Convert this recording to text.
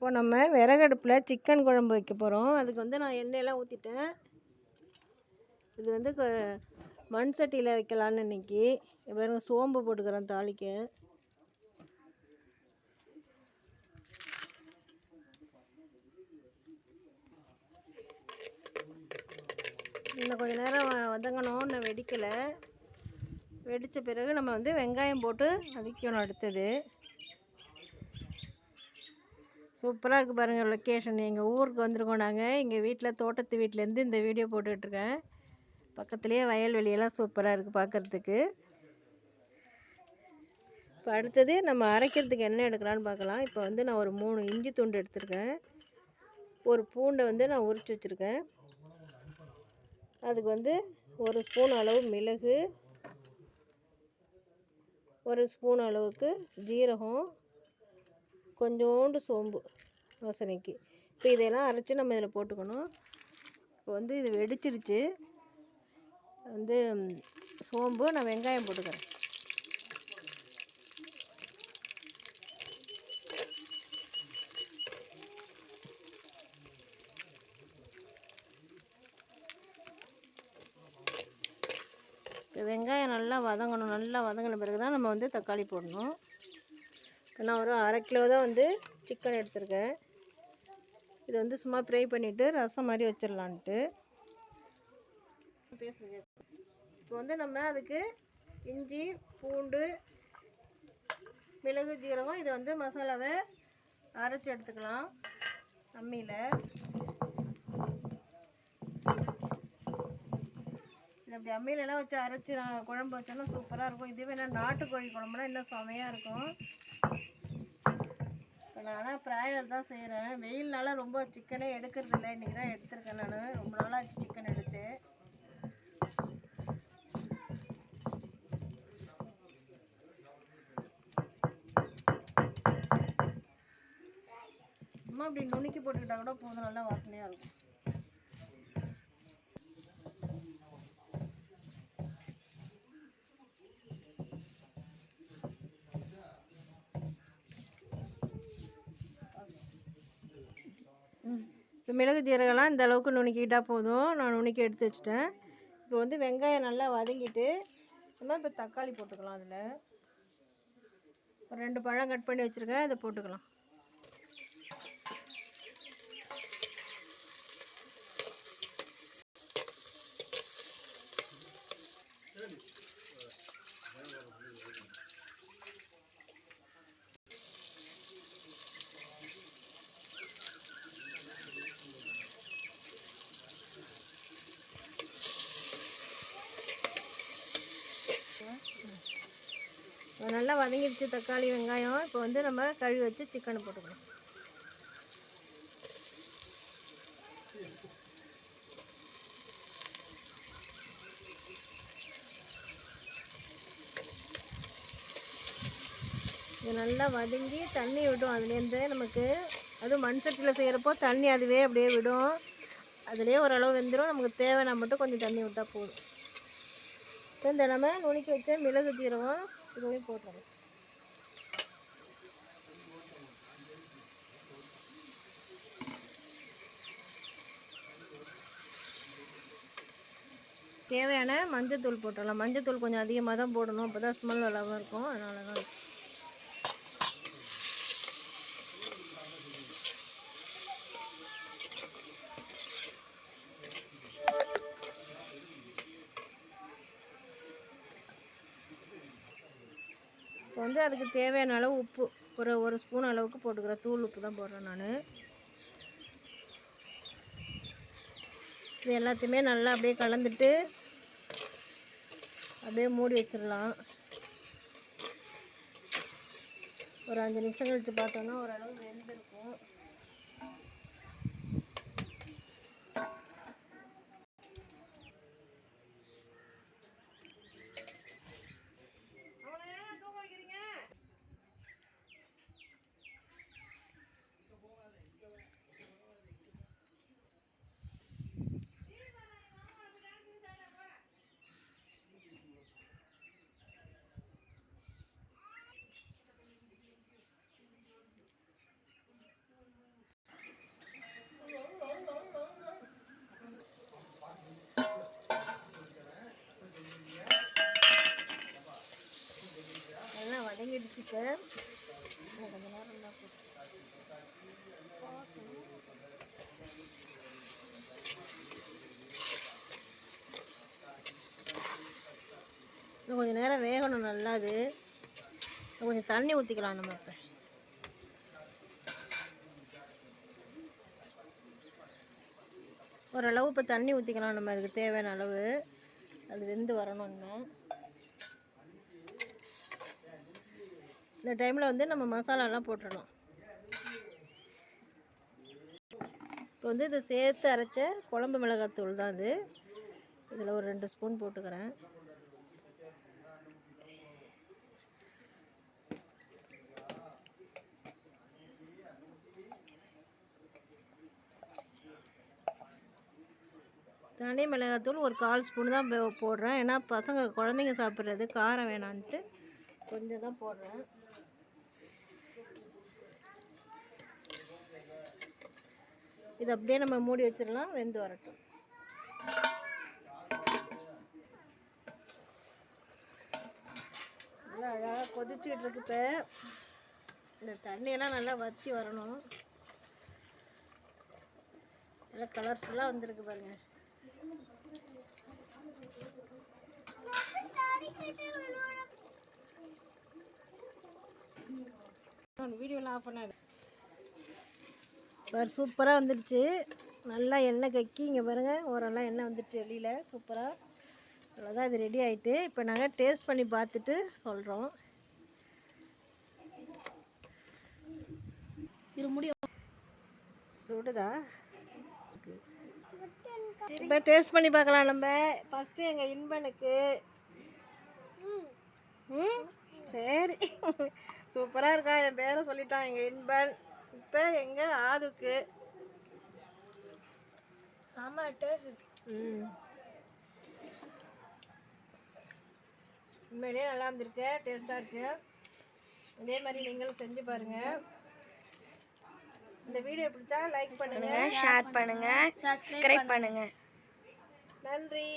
இப்போ நம்ம விறகடுப்பில் சிக்கன் குழம்பு வைக்க போகிறோம் அதுக்கு வந்து நான் எண்ணெயெல்லாம் ஊற்றிட்டேன் இது வந்து க- மண் சட்டியில் வைக்கலான்னு இன்னைக்கு. பாருங்க சோம்பு போட்டுக்கிறேன் தாளிக்க. இன்னும் கொஞ்ச நேரம் வ- வதங்கணும். இன்னும் வெடிக்கலை. வெடித்த பிறகு நம்ம வந்து வெங்காயம் போட்டு வதக்கணும் அடுத்தது. சூப்பராக இருக்குது பாருங்கள் லொக்கேஷன் எங்கள் ஊருக்கு வந்திருக்கோம் நாங்கள் எங்கள் வீட்டில் தோட்டத்து வீட்டிலேருந்து இந்த வீடியோ போட்டுட்ருக்கேன் பக்கத்துலேயே வயல்வெளியெல்லாம் சூப்பராக இருக்குது பார்க்குறதுக்கு இப்போ அடுத்தது நம்ம அரைக்கிறதுக்கு என்ன எடுக்கலான்னு பார்க்கலாம். இப்போ வந்து நான் ஒரு மூணு இஞ்சி துண்டு எடுத்திருக்கேன். ஒரு பூண்டை வந்து நான் உரித்து வச்சுருக்கேன். அதுக்கு வந்து ஒரு ஸ்பூன் அளவு மிளகு ஒரு ஸ்பூன் அளவுக்கு ஜீரகம் கொஞ்சோண்டு சோம்பு யோசனைக்கு இப்போ இதெல்லாம் அரைச்சி நம்ம இதில் போட்டுக்கணும். இப்போ வந்து இது வெடிச்சிருச்சு. வந்து சோம்பு நான் வெங்காயம் போட்டுக்கிறேன். இப்போ வெங்காயம் நல்லா வதங்கணும். நல்லா வதங்கின பிறகு தான் நம்ம வந்து தக்காளி போடணும். நான் ஒரு அரை கிலோ தான் வந்து சிக்கன் எடுத்திருக்கேன். இதை வந்து சும்மா ஃப்ரை பண்ணிவிட்டு ரசம் மாதிரி வச்சிடலான்ட்டு இப்போ வந்து நம்ம அதுக்கு இஞ்சி பூண்டு மிளகு ஜீரகம் இதை வந்து மசாலாவை அரைச்சி எடுத்துக்கலாம். அம்மியில் இப்படி அப்படி அம்மியிலலாம் வச்சு அரைச்சி நான் குழம்பு வச்சோன்னா சூப்பராக இருக்கும். இதுவே நான் நாட்டுக்கோழி குழம்புனா இன்னும் செமையாக இருக்கும். இப்போ நான் ஆனால் ப்ராயர் தான் செய்கிறேன் வெயில்னால ரொம்ப சிக்கனே எடுக்கிறது இல்லை. இன்றைக்கி தான் எடுத்திருக்கேன் நான். ரொம்ப நாளாச்சு சிக்கன் எடுத்து. சும்மா அப்படி நுணுக்கி போட்டுக்கிட்டால் கூட போதும். நல்லா வாசனையாக இருக்கும். இப்போ மிளகு ஜீரகம்லாம் இந்த அளவுக்கு நுணுக்கிட்டால் போதும். நான் நுணுக்கி எடுத்து வச்சிட்டேன். இப்போ வந்து வெங்காயம் நல்லா வதங்கிட்டு நம்ம இப்போ தக்காளி போட்டுக்கலாம் அதில். ஒரு ரெண்டு பழம் கட் பண்ணி வச்சுருக்கேன். இதை போட்டுக்கலாம். நல்லா வதங்கிடுச்சு தக்காளி வெங்காயம். இப்போ வந்து நம்ம கழுவி வச்சு சிக்கனை போட்டுக்கணும். இது நல்லா வதங்கி தண்ணி விடும். அதுலேருந்து நமக்கு அதுவும் மண் சட்டியில் செய்கிறப்போ தண்ணி அதுவே அப்படியே விடும். அதுலேயே ஓரளவு வெந்துடும் நமக்கு தேவைன்னா மட்டும் கொஞ்சம் தண்ணி விட்டால் போதும். இப்போ இந்த நம்ம நுணுக்கி வச்ச மிளகு ஜீரகம் இதுவும் போட்டுறோம் தேவையான மஞ்சத்தூள் போட்டுடலாம். மஞ்சத்தூள் கொஞ்சம் அதிகமாக தான் போடணும். அப்போ தான் ஸ்மெல் நல்லாவும் இருக்கும். அதனால தான் இப்போ வந்து அதுக்கு தேவையான அளவு உப்பு. ஒரு ஒரு ஸ்பூன் அளவுக்கு போட்டுக்கிறேன். தூள் உப்பு தான் போடுறேன் நான். இது எல்லாத்தையுமே நல்லா அப்படியே கலந்துட்டு அப்படியே மூடி வச்சிடலாம். ஒரு அஞ்சு நிமிஷம் கழித்து பார்த்தோன்னா ஓரளவு வெந்திருக்கும். இப்போ கொஞ்ச நேரம் இன்னும் கொஞ்சம் நேரம் வேகணும் நல்லா அது கொஞ்சம் தண்ணி ஊற்றிக்கலாம் நம்ம இப்போ. ஓரளவு இப்போ தண்ணி ஊற்றிக்கலாம் நம்ம அதுக்கு தேவையான அளவு. அது வெந்து வரணும் இன்னும். இந்த டைமில் வந்து நம்ம மசாலாலாம் போட்டுடணும். இப்போ வந்து இதை சேர்த்து அரைச்ச குழம்பு மிளகாத்தூள் தான் இது. இதில் ஒரு ரெண்டு ஸ்பூன் போட்டுக்கிறேன். தனி மிளகாத்தூள் ஒரு கால் ஸ்பூன் தான் போடுறேன். ஏன்னா பசங்க குழந்தைங்க சாப்பிட்றது காரம் வேணான்ட்டு கொஞ்சம் தான் போடுறேன். இது அப்படியே நம்ம மூடி வச்சிடலாம் வெந்து வரட்டும். நல்லா அழகாக கொதிச்சுக்கிட்டு இருக்கு இப்போ. இந்த தண்ணியெல்லாம் நல்லா வற்றி வரணும். நல்லா கலர்ஃபுல்லாக வந்திருக்கு பாருங்க. வீடியோலாம் ஆஃப் பண்ணாது. பாரு சூப்பராக வந்துடுச்சு. நல்லா எண்ணெய் கக்கி இங்கே பாருங்கள் ஓரெல்லாம் எண்ணெய் வந்துடுச்சு வெளியில். சூப்பராக அவ்வளோதான் இது ரெடி ஆகிட்டு இப்போ நாங்கள் டேஸ்ட் பண்ணி பார்த்துட்டு சொல்கிறோம் இது முடியும் சுடுதா? இப்போ டேஸ்ட் பண்ணி பார்க்கலாம் நம்ம. ஃபஸ்ட்டு எங்கள் இன்பனுக்கு. ம்? சரி. சூப்பராக இருக்கா? என் பேரை சொல்லிட்டான் எங்கள் இன்பன். இப்போ எங்கள் ஆதுக்கு. ஆமாம் டேஸ்ட் ம். உண்மையிலேயே நல்லா இருந்திருக்கு டேஸ்ட்டாக இருக்கு. இதே மாதிரி நீங்களும் செஞ்சு பாருங்கள் இந்த வீடியோ பிடிச்சா லைக் பண்ணுங்கள் ஷேர் பண்ணுங்க சப்ஸ்கிரைப் பண்ணுங்க. நன்றி.